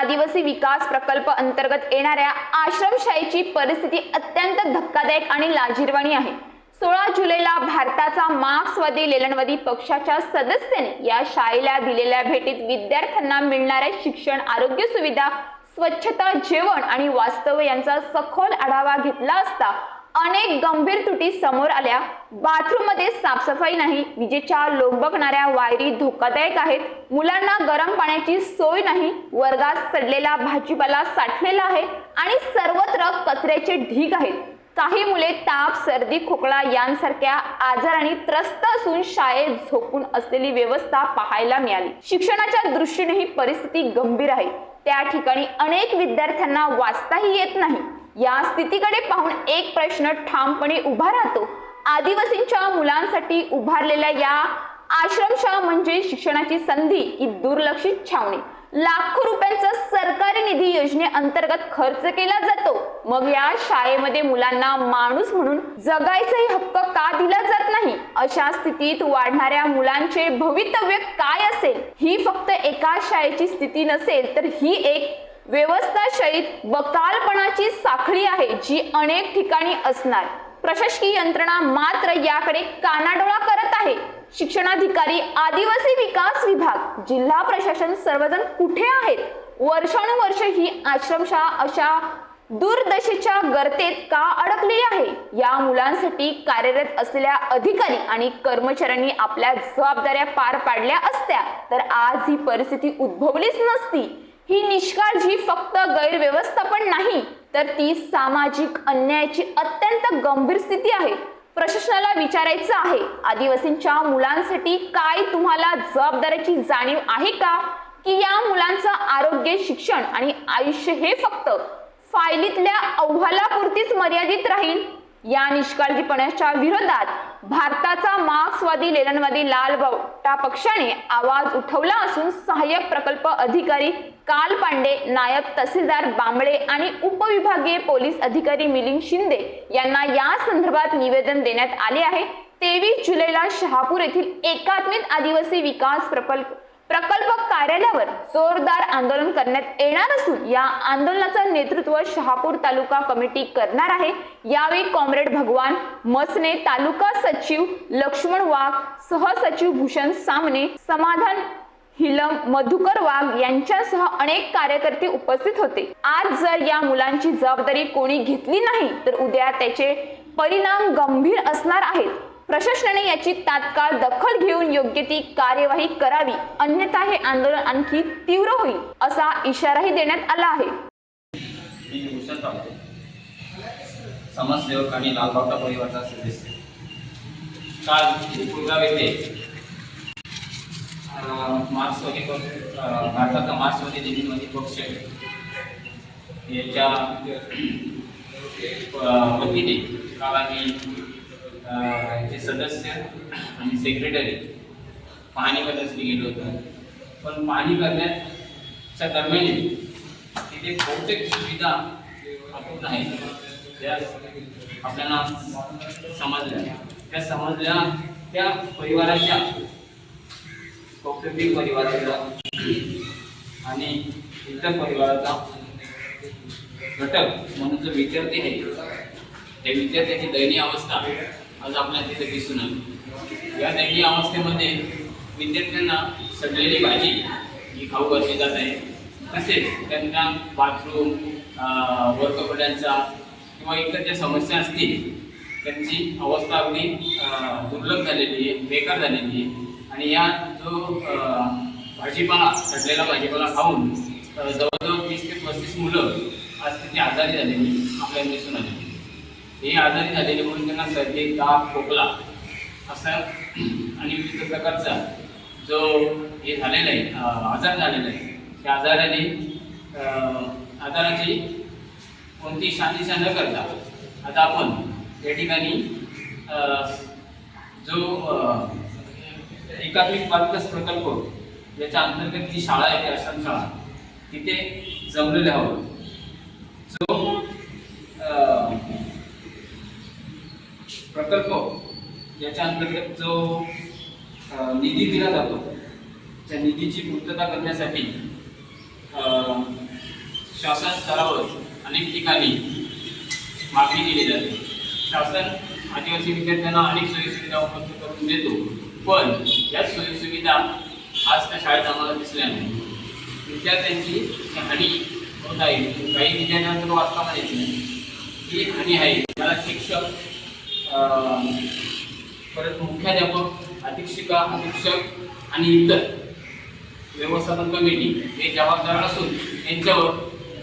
आदिवासी विकास प्रकल्प अंतर्गत येणाऱ्या आश्रमशाहीची परिस्थिती अत्यंत धक्कादायक आणि लाजिरवाणी आहे. सोळा जुलैला भारताचा मार्क्सवादी लेलनवादी पक्षाच्या सदस्याने या शाळेला दिलेल्या भेटीत विद्यार्थ्यांना मिळणाऱ्या शिक्षण आरोग्य सुविधा स्वच्छता जेवण आणि वास्तव यांचा सखोल आढावा घेतला असता अनेक गंभीर त्रुटी समोर आल्या. बाथरूममध्ये साफसफाई नाही. विजेच्या लोंबकणाऱ्या वायरी धोकादायक आहेत. मुलांना गरम पाण्याची सोय नाही. वर्गात सडलेला भाजीपाला साठलेला आहे आणि सर्वत्र कचऱ्याचे ढीग आहेत. काही मुले ताप सर्दी खोकला यांसारख्या आजाराने त्रस्त असून शाळेत झोपून असलेली व्यवस्था पाहायला मिळाली. शिक्षणाच्या दृष्टीने ही परिस्थिती गंभीर आहे. त्या ठिकाणी अनेक विद्यार्थ्यांना वाचताही येत नाही. या स्थितीकडे पाहून एक प्रश्न ठामपणे उभा राहतो. आदिवासींच्या मुलांसाठी उभारलेल्या या आश्रमशाळा म्हणजे शिक्षणाची संधी ही दुर्लक्षित छावणी. लाखो रुपयांचा सरकारी निधी योजनेअंतर्गत खर्च केला जातो. मग या शाळेमध्ये मुलांना माणूस म्हणून जगायचाही हक्क का दिला जात नाही? अशा स्थितीत वाढणाऱ्या मुलांचे भवितव्य काय असेल? ही फक्त एका शाळेची स्थिती नसेल तर ही एक व्यवस्थाशयीत बकालपणाची साखळी आहे जी अनेक ठिकाणी असणार. प्रशासकीय यंत्रणा मात्र याकडे कानाडोळा करत आहे. शिक्षणाधिकारी आदिवासी विकास विभाग जिल्हा प्रशासन सर्वजण कुठे आहेत? वर्षानुवर्ष ही आश्रमशाळा अशा दूरदशेच्या गर्तेत का अडकली आहे? या मुलांसाठी कार्यरत असलेल्या अधिकारी आणि कर्मचाऱ्यांनी आपल्या जबाबदाऱ्या पार पाडल्या असत्या. तर आज ही परिस्थिती उद्भवलीच नसती. ही निष्काळजी फक्त गैरव्यवस्थापन नाही तर ती सामाजिक अन्यायाची अत्यंत गंभीर स्थिती आहे. प्रशासनाला विचारायचं आहे आदिवासींच्या मुलांसाठी काय तुम्हाला जबाबदारीची जाणीव आहे का? की या मुलांचं आरोग्य शिक्षण आणि आयुष्य हे फक्त फायलीतल्या अहवालापुरतीच मर्यादित राहील? या निष्काळजीपणाच्या विरोधात भारताचा मार्क्सवादी लेलनवादी लाल बावटा पक्षाने आवाज उठवला असून सहाय्यक प्रकल्प अधिकारी काल पांडे नायब तहसीलदार बांबळे आणि उपविभागीय पोलीस अधिकारी मिलिंद शिंदे यांना या संदर्भात निवेदन देण्यात आले आहे. तेवीस जुलैला शहापूर येथील एकात्मिक आदिवासी विकास प्रकल्प प्रकल्प कार्यालयावर जोरदार आंदोलन करण्यात येणार असून या आंदोलनाचं नेतृत्व शहापूर तालुका कमिटी करणार आहे. यावेळी कॉम्रेड भगवान मसने तालुका सचिव लक्ष्मण वाघ सहसचिव भूषण सामने समाधान हिलम मधुकर वाघ यांच्यासह अनेक कार्यकर्ते उपस्थित होते. आज जर या मुलांची जबाबदारी कोणी घेतली नाही तर उद्या त्याचे परिणाम गंभीर असणार आहेत. प्रशासनाने याची तात्काळ दखल घेऊन योग्य ती कार्यवाही करावी. अन्यथा हे आंदोलन आणखी तीव्र होईल असा इशाराही देण्यात आला आहे. समाजसेवक आणि लालबागचा परिवाराचा सदस्य. काल येथे मार्क्सवादी पक्ष भारताचा मार्क्सवादी जमीनवादी पक्ष याच्या वतीने काल आम्ही याचे सदस्य आणि सेक्रेटरी पाहणी करण्यासाठी गेलो होतो. पण पाहणी करण्याच्या दरम्यान तिथे बहुतेक सुविधा आपण नाही त्या आपल्याला समजल्या. त्या समजल्या त्या परिवाराच्या कौटुंबिक परिवाराचा आणि इतर परिवाराचा घटक म्हणून जो विद्यार्थी आहे त्या विद्यार्थ्याची दयनीय अवस्था आज आपल्याला तिथे दिसून आली. या दयनीय अवस्थेमध्ये विद्यार्थ्यांना सडलेली भाजी ही खाऊ घातली जात आहे. तसेच त्यांना बाथरूम वर्कपड्यांचा किंवा इतर ज्या समस्या असतील त्यांची अवस्था अगदी दुर्लभ झालेली आहे बेकार झालेली आहे. आणि या जो भाजीपाला सडलेला भाजीपाला खाऊन जवळजवळ तीस ते पस्तीस मुलं आज तिथे आजारी झालेली आपल्याला दिसून आलेली हे आजारी झालेले म्हणून त्यांना सर्दी ताप खोकला असा आणि विविध प्रकारचा जो हे झालेला आहे आजार झालेला आहे त्या आजाराने आजाराची कोणती शांतीशा न करता आता आपण या ठिकाणी जो एकात्मिक बालविकास प्रकल्प याच्या अंतर्गत जी शाळा आहे ती आश्रमशाळा तिथे जमलेले आहोत. जो अं, प्रकल्प याच्या अंतर्गत जो निधी दिला जातो त्या निधीची पूर्तता करण्यासाठी अं, शासन स्तरावर अनेक ठिकाणी मागणी केली जाते. शासन आदिवासी विद्यार्थ्यांना अनेक सोयीसुविधा उपलब्ध करून देतो. पण या सोयीसुविधा आज त्या शाळेत आम्हाला दिसल्या नाही. विद्यार्थ्यांची हानी होत आहे. काही विद्यार्थ्यांना वाचताना येत नाही. ही हानी आहे. त्याला शिक्षक परत मुख्याध्यापक अधीक्षिका अधीक्षक आणि इतर व्यवस्थापन कमिटी हे जबाबदार असून यांच्यावर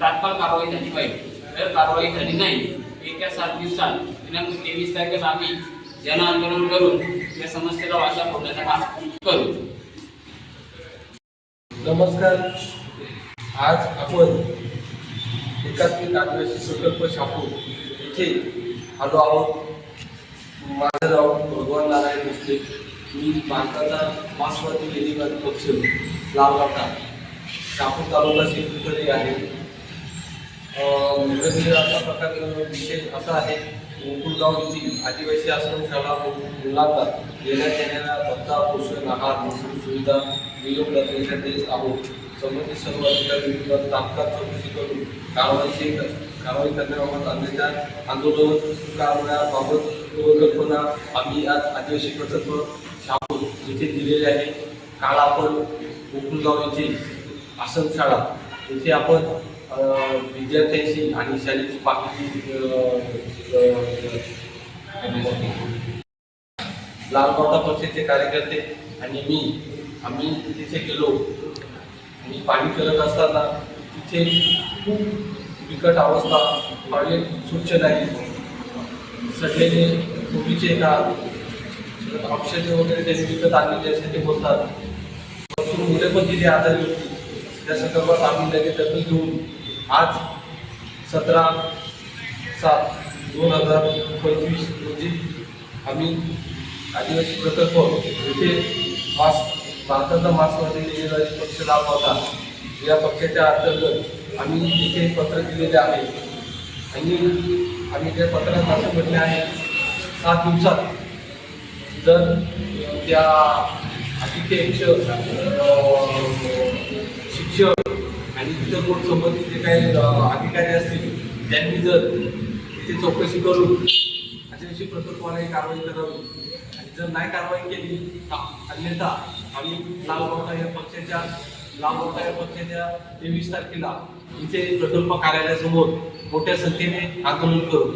तात्काळ कारवाई झाली पाहिजे. जर कारवाई झाली नाही येत्या सात दिवसात दिनांक तेवीस तारखेला आम्ही जन आंदोलन करून या समस्येला वाचा फोडण्याचा काम करू. नमस्कार. आज आपण एकात्मिक आदिवासी संकल्प शापूर इथे आलो आहोत. माझं नाव भगवान नारायण भोसले मी भारताचा मार्क्सवादी लेनिवादी पक्ष लालबाटा शापूर तालुका सेक्रेटरी आहे. वेगवेगळ्या असा प्रकार विषय असा आहे गोकुळगाव येथील आदिवासी आश्रमशाळा मुलांना देण्यात येणाऱ्या भत्ता पोषण आहार मूलभूत सुविधा नियम देण्यात येत आहोत. संबंधित सर्व अधिकारी तात्काळ चौकशी करून कारवाईचे कारवाई करण्याबाबत अन्यथा आंदोलन करण्याबाबत कल्पना आम्ही आज आदिवासी प्रकल्प छापून येथे दिलेले आहे. काल आपण गोकुळगाव येथील आश्रमशाळा येथे आपण विद्यार्थ्यांशी आणि शाळेची लाल लालबावटा पक्षाचे कार्यकर्ते आणि मी आम्ही तिथे गेलो. आणि पाणी करत असताना तिथे खूप बिकट अवस्था टॉयलेट स्वच्छ नाही. सगळेने पूर्वीचे का औषधे वगैरे त्यांनी विकत आणलेले असे ते बोलतात. मुले पण तिथे आजारी होती. त्या संदर्भात आम्ही लगेच दखल घेऊन आज सतरा सात दोन हजार पंचवीस रोजी आम्ही आदिवासी प्रकल्प येथे मास भारताचा मार्क्सवादी लेनिवादी पक्ष लाभ होता. या पक्षाच्या अंतर्गत आम्ही इथे पत्र दिलेले आहे. आणि आम्ही त्या पत्रात असं म्हटले आहे सात दिवसात जर त्या अतिथ्यक्ष शिक्षक आणि तिथं कोण संबंधित जे काही अधिकारी असतील त्यांनी जर तिथे चौकशी करून आदिवासी प्रकल्पाने कारवाई करावी. आणि जर नाही कारवाई केली तर अन्यथा आम्ही लालबावटा या पक्षाच्या लाल लालबावटा या पक्षाच्या तेवीस तारखेला इथे प्रकल्प कार्यालयासमोर मोठ्या संख्येने आंदोलन करू.